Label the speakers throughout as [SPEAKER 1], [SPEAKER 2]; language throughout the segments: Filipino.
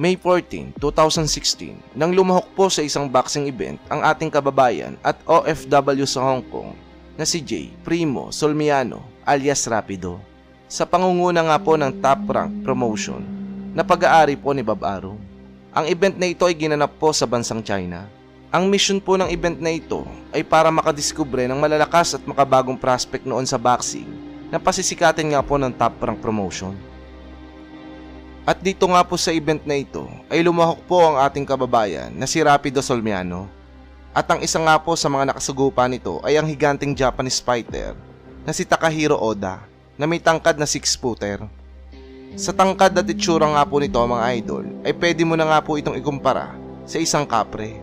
[SPEAKER 1] May 14, 2016, nang lumahok po sa isang boxing event ang ating kababayan at OFW sa Hong Kong na si Jay Primo Solmiano alias Rapido sa pangunguna nga po ng Top Rank Promotion na pag-aari po ni Bob Arum. Ang event na ito ay ginanap po sa bansang China. Ang mission po ng event na ito ay para makadiskubre ng malalakas at makabagong prospect noon sa boxing na pasisikatin nga po ng Top Rank Promotion. At dito nga po sa event na ito ay lumahok po ang ating kababayan na si Rapido Solmiano. At ang isa nga po sa mga nakasugupa nito ay ang higanting Japanese fighter na si Takahiro Oda na may tangkad na 6-footer. Sa tangkad at itsura nga po nito mga idol ay pwede mo na nga po itong ikumpara sa isang kapre.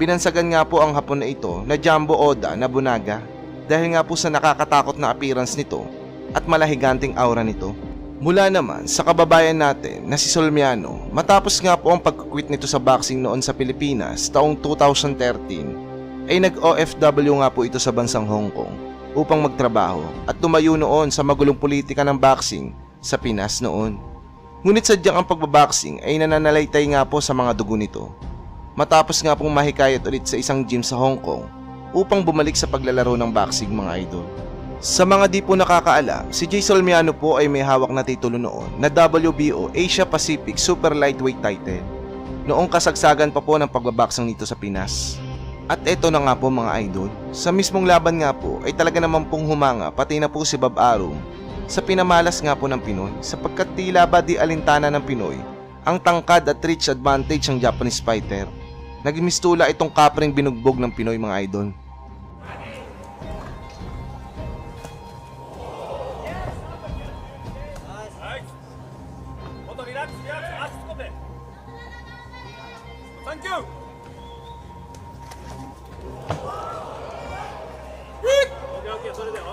[SPEAKER 1] Binansagan nga po ang hapon na ito na Jumbo Oda na bunaga dahil nga po sa nakakatakot na appearance nito at malahiganting aura nito. Mula naman sa kababayan natin na si Solmiano, matapos nga po ang pag-quit nito sa boxing noon sa Pilipinas taong 2013, ay nag-OFW nga po ito sa bansang Hong Kong upang magtrabaho at tumayo noon sa magulong politika ng boxing sa Pinas noon. Ngunit sadyang ang pagbaboxing ay nananalaytay nga po sa mga dugo nito. Matapos nga pong mahikayat ulit sa isang gym sa Hong Kong upang bumalik sa paglalaro ng boxing mga idol. Sa mga di po nakakaalam, si Jay Solmiano po ay may hawak na titulo noon na WBO Asia Pacific Super Lightweight title noong kasagsagan pa po ng pagbabaksang nito sa Pinas. At eto na nga po mga idol, sa mismong laban nga po ay talaga naman pong humanga pati na po si Bob Arum sa pinamalas nga po ng Pinoy sapagkat tila ba di alintana ng Pinoy ang tangkad at reach advantage ng Japanese fighter. Nagmistula itong kapring binugbog ng Pinoy mga idol.
[SPEAKER 2] オッケーオッケーそれでおいお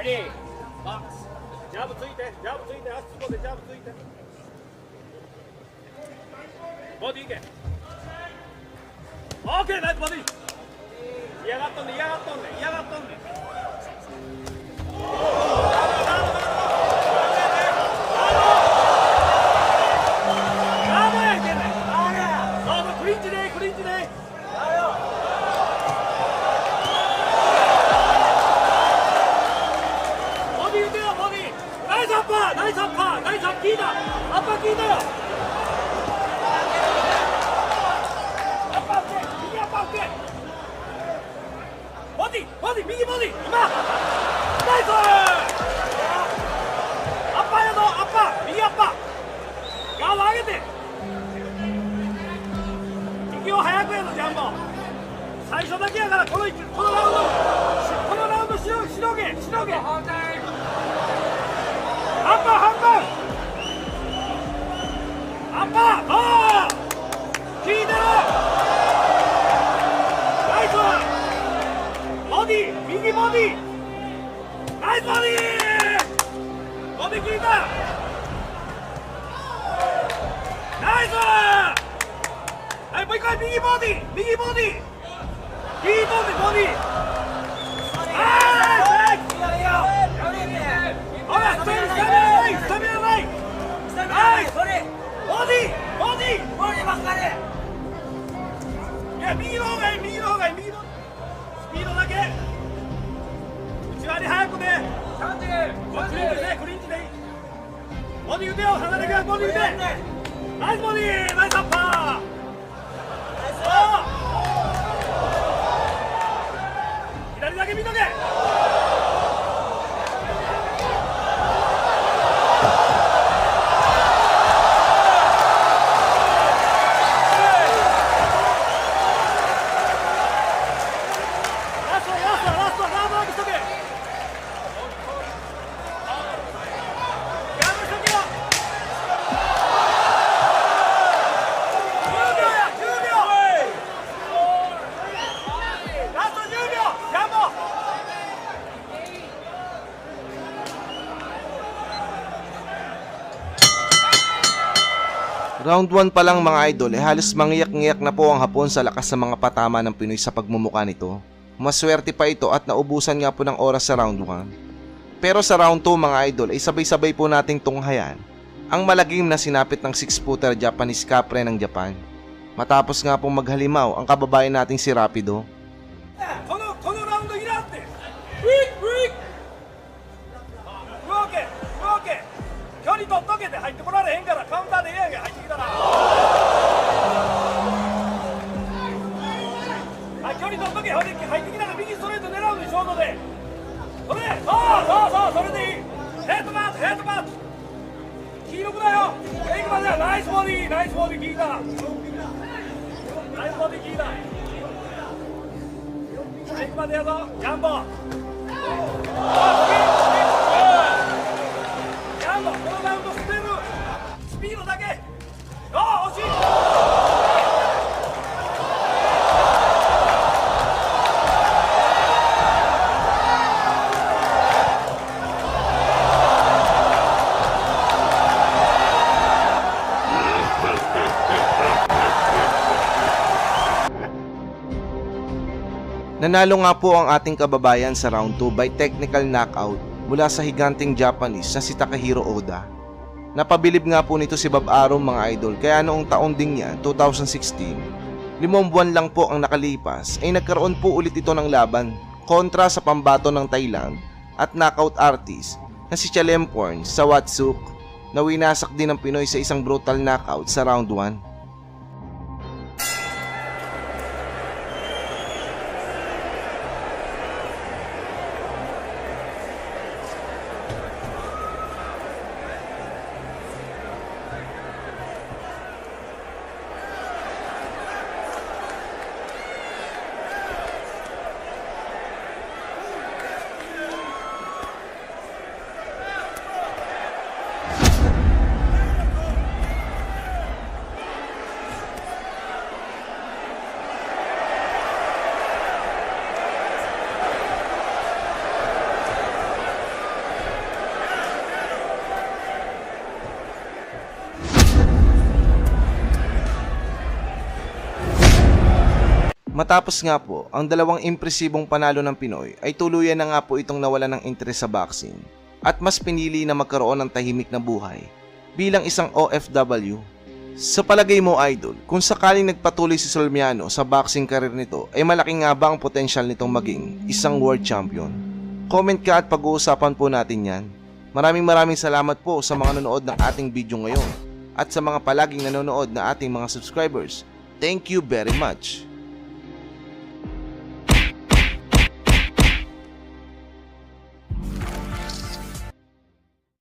[SPEAKER 2] いレディーバックスジャブついてジャブついて足突っ込んでジャブついてボディいけオッケーナイスボディ嫌がっとんね嫌がっとんね嫌がっとんね 나이스 아빠 나이스 아빠 나이스 아빠 끼다. 아빠 끼다. 아빠 어깨 미기 아빠 어깨 버디 버디 미기 버디 이마. 나이스! Nikita! Nice one! Boy, go body! Biggie body! Biggie body! body. ボディ打てよ、離れからボディ打てナイスボディナイスアッパー。左だけ見とけ。
[SPEAKER 1] Round 1 pa lang mga idol, eh halos mangiyak-ngiyak na po ang hapon sa lakas ng mga patama ng Pinoy sa pagmumuka nito. Maswerte pa ito at naubusan nga po ng oras sa round 1. Pero sa round 2 mga idol ay sabay-sabay po nating tunghayan ang malagim na sinapit ng 6-footer Japanese Capre ng Japan. Matapos nga pong maghalimaw ang kababayan nating si Rapido,
[SPEAKER 2] 入ってこられへんからカウンターでええやんけ入ってきたらはい距離取っとけほいで入ってきたら右ストレート狙うでショートで。それでそうそうそうそれでいい。ヘッドマークヘッドマーク。黄色くだよ。エイクまではナイスボディナイスボディ効いた。ナイスボディ効いた。はい、行くまでやぞ、ジャンボ。
[SPEAKER 1] Nanalo nga po ang ating kababayan sa round 2 by technical knockout mula sa higanting Japanese na si Takahiro Oda. Napabilib nga po nito si Bob Arum mga idol kaya noong taon ding yan, 2016, limang buwan lang po ang nakalipas ay nagkaroon po ulit ito ng laban kontra sa pambato ng Thailand at knockout artist na si Chalemporn sa Watsuk na winasak din ng Pinoy sa isang brutal knockout sa round 1. Matapos nga po, ang dalawang impresibong panalo ng Pinoy ay tuluyan na nga po itong nawala ng interes sa boxing at mas pinili na magkaroon ng tahimik na buhay bilang isang OFW. Sa palagay mo idol, kung sakaling nagpatuloy si Solmiano sa boxing career nito ay malaki nga ba ang potensyal nitong maging isang world champion? Comment ka at pag-uusapan po natin yan. Maraming maraming salamat po sa mga nanonood ng ating video ngayon at sa mga palaging nanonood na ating mga subscribers. Thank you very much.